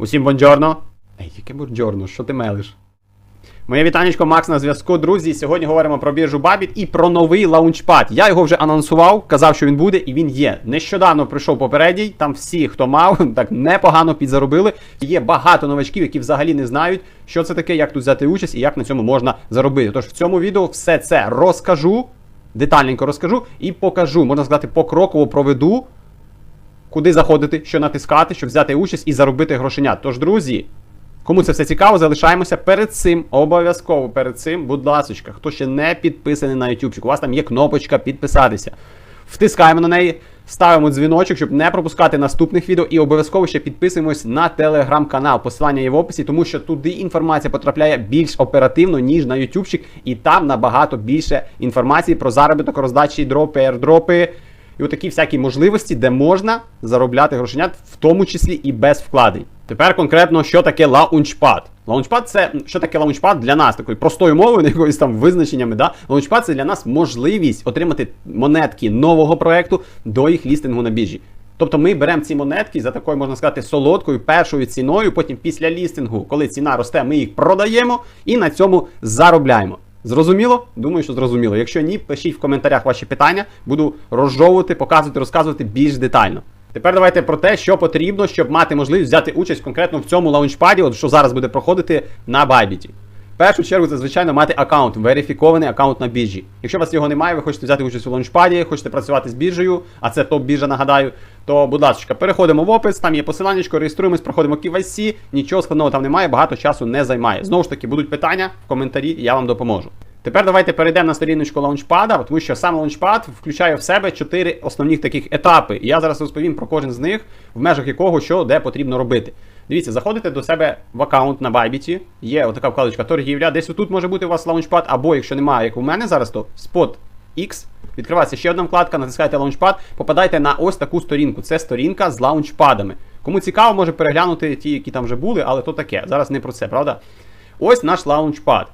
Усім бонджорно. Ей, яке бонджорно, що ти мелиш? Моє вітанечко, Макс на зв'язку. Друзі, сьогодні говоримо про біржу Bybit і про новий лаунчпад. Я його вже анонсував, казав, що він буде, і він є. Нещодавно прийшов попередній. Там всі, хто мав, так непогано підзаробили. Є багато новачків, які взагалі не знають, що це таке, як тут взяти участь і як на цьому можна заробити. Тож в цьому відео все це розкажу, детальненько розкажу і покажу. Можна сказати, покроково проведу. Куди заходити, що натискати, щоб взяти участь і заробити грошенят. Тож, друзі, Кому це все цікаво, залишаємося перед цим. Обов'язково перед цим, будь ласочка, хто ще не підписаний на YouTube, у вас там є кнопочка підписатися. Втискаємо на неї, ставимо дзвіночок, щоб не пропускати наступних відео. І обов'язково ще підписуємось на телеграм-канал. Посилання є в описі, тому що туди інформація потрапляє більш оперативно, ніж на ютубчик, і там набагато більше інформації про заробіток, роздачі, дропи, аірдропи. І отакі всякі можливості, де можна заробляти грошенят, в тому числі і без вкладень. Тепер конкретно, що таке лаунчпад. Лаунчпад це що таке лаунчпад для нас, такою простою мовою, якоюсь там визначеннями. Да? Лаунчпад це для нас можливість отримати монетки нового проекту до їх лістингу на біржі. Тобто ми беремо ці монетки за такою, можна сказати, солодкою першою ціною. Потім після лістингу, коли ціна росте, ми їх продаємо і на цьому заробляємо. Зрозуміло? Думаю, що зрозуміло. Якщо ні, пишіть в коментарях ваші питання, буду розжовувати, показувати, розказувати більш детально. Тепер давайте про те, що потрібно, щоб мати можливість взяти участь конкретно в цьому лаунчпаді, от що зараз буде проходити на Bybit. В першу чергу, це мати аккаунт, верифікований аккаунт на біржі. Якщо у вас його немає, ви хочете взяти участь у лаунчпаді, хочете працювати з біржею, а це топ-біржа, нагадаю, то, будь ласка, переходимо в опис, там є посилання, реєструємось, проходимо KYC, нічого складного там немає, багато часу не займає. Знову ж таки, будуть питання в коментарі, я вам допоможу. Тепер давайте перейдемо на сторіночку лаунчпада, тому що сам лаунчпад включає в себе чотири основних таких етапи. І я зараз розповім про кожен з них, в межах якого що де потрібно робити. Дивіться, заходите до себе в аккаунт на Bybit, є отака вкладочка торгівля. Десь тут може бути у вас лаунчпад, або якщо немає, як у мене зараз, то Spot X. Відкривається ще одна вкладка, натискаєте лаунчпад, попадаєте на ось таку сторінку. Це сторінка з лаунчпадами. Кому цікаво, може переглянути ті, які там вже були, але то таке. Зараз не про це, правда? Ось наш лаунчпад.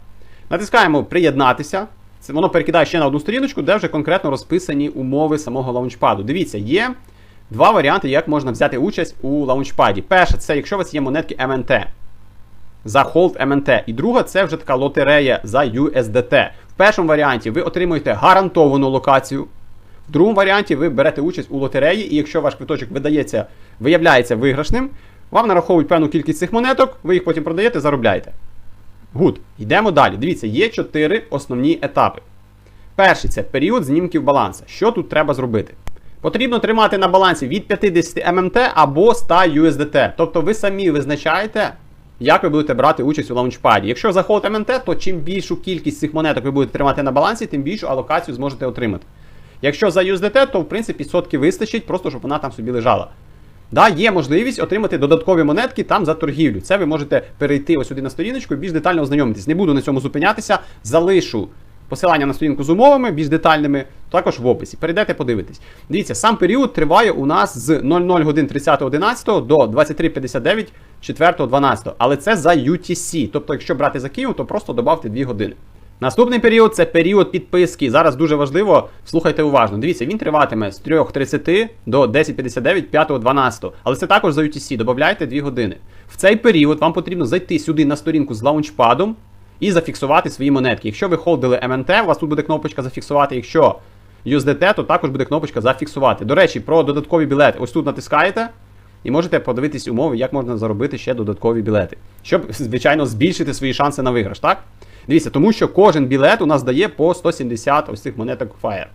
Натискаємо приєднатися. Це воно перекидає ще на одну сторіночку, де вже конкретно розписані умови самого лаунчпаду. Дивіться, є два варіанти, як можна взяти участь у лаунчпаді. Перше, це якщо у вас є монетки MNT за Hold MNT. І друга це вже така лотерея за USDT. В першому варіанті ви отримуєте гарантовану локацію. В другому варіанті ви берете участь у лотереї, і якщо ваш квиточок видається, виявляється виграшним, вам нараховують певну кількість цих монеток, ви їх потім продаєте, заробляєте. Гуд. Йдемо далі. Дивіться, є чотири основні етапи. Перший це період знімків баланса. Що тут треба зробити? Потрібно тримати на балансі від 50 ММТ або 100 USDT. Тобто ви самі визначаєте, як ви будете брати участь у лаунчпаді. Якщо заходить ММТ, то чим більшу кількість цих монеток ви будете тримати на балансі, тим більшу алокацію зможете отримати. Якщо за USDT, то в принципі сотки вистачить, просто щоб вона там собі лежала. Да, є можливість отримати додаткові монетки там за торгівлю. Це ви можете перейти ось сюди на сторіночку і більш детально ознайомитись. Не буду на цьому зупинятися, залишу посилання на сторінку з умовами, більш детальними, також в описі. Перейдете, подивитесь. Дивіться, сам період триває у нас з 00 годин 30.11 до 23.59 4.12. Але це за UTC. Тобто, якщо брати за Київ, то просто додавте 2 години. Наступний період це період підписки. Зараз дуже важливо, слухайте уважно. Дивіться, він триватиме з 3.30 до 10.59 5.12. Але це також за UTC. Додавайте 2 години. В цей період вам потрібно зайти сюди на сторінку з лаунчпадом і зафіксувати свої монетки. Якщо ви холдили МНТ, у вас тут буде кнопочка зафіксувати. Якщо USDT, то також буде кнопочка зафіксувати. До речі, про додаткові білети. Ось тут натискаєте. І можете подивитись умови, як можна заробити ще додаткові білети. Щоб, звичайно, збільшити свої шанси на виграш, так? Дивіться, тому що кожен білет у нас дає по 170 ось цих монеток Fire.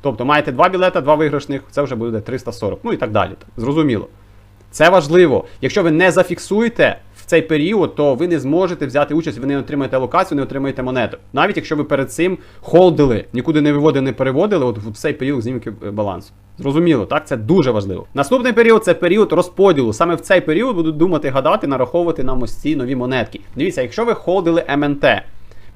Тобто маєте два білета, два виграшних, це вже буде 340. Ну і так далі. Зрозуміло. Це важливо. Якщо ви не зафіксуєте цей період, то ви не зможете взяти участь, ви не отримаєте локацію, не отримаєте монету. Навіть якщо ви перед цим холдили, нікуди не виводили, не переводили, от в цей період знімки балансу. Зрозуміло, так? Це дуже важливо. Наступний період це період розподілу. Саме в цей період будуть думати, гадати, нараховувати нам ось ці нові монетки. Дивіться, якщо ви холдили МНТ.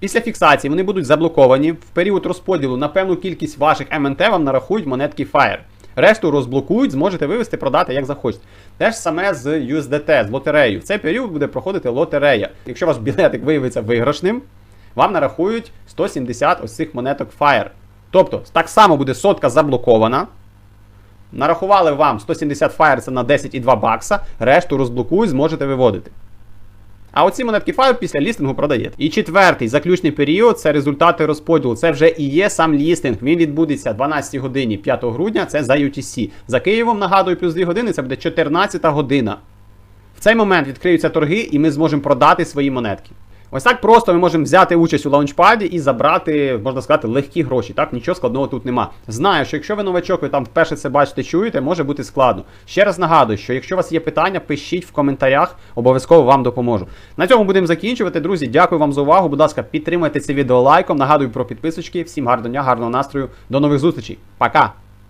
Після фіксації вони будуть заблоковані. В період розподілу на певну кількість ваших МНТ вам нарахують монетки Fire. Решту розблокують, зможете вивести, продати як захочете. Те ж саме з USDT, з лотереєю. В цей період буде проходити лотерея. Якщо ваш білетик виявиться виграшним, вам нарахують 170 ось цих монеток Fire. Тобто, так само буде сотка заблокована. Нарахували вам 170 фаєрса на 10,2 бакса, решту розблокують, зможете виводити. А оці монетки Fire після лістингу продаєте. І четвертий заключний період це результати розподілу. Це вже і є сам лістинг. Він відбудеться 12 годині 5 грудня. Це за UTC. За Києвом нагадую, плюс 2 години. Це буде 14 година. В цей момент відкриються торги, і ми зможемо продати свої монетки. Ось так просто ми можемо взяти участь у лаунчпаді і забрати, можна сказати, легкі гроші. Так, нічого складного тут нема. Знаю, що якщо ви новачок, ви там вперше це бачите, чуєте, може бути складно. Ще раз нагадую, що якщо у вас є питання, пишіть в коментарях, обов'язково вам допоможу. На цьому будемо закінчувати. Друзі, дякую вам за увагу. Будь ласка, підтримайте це відео лайком. Нагадую про підписочки. Всім гарного дня, гарного настрою. До нових зустрічей. Пока!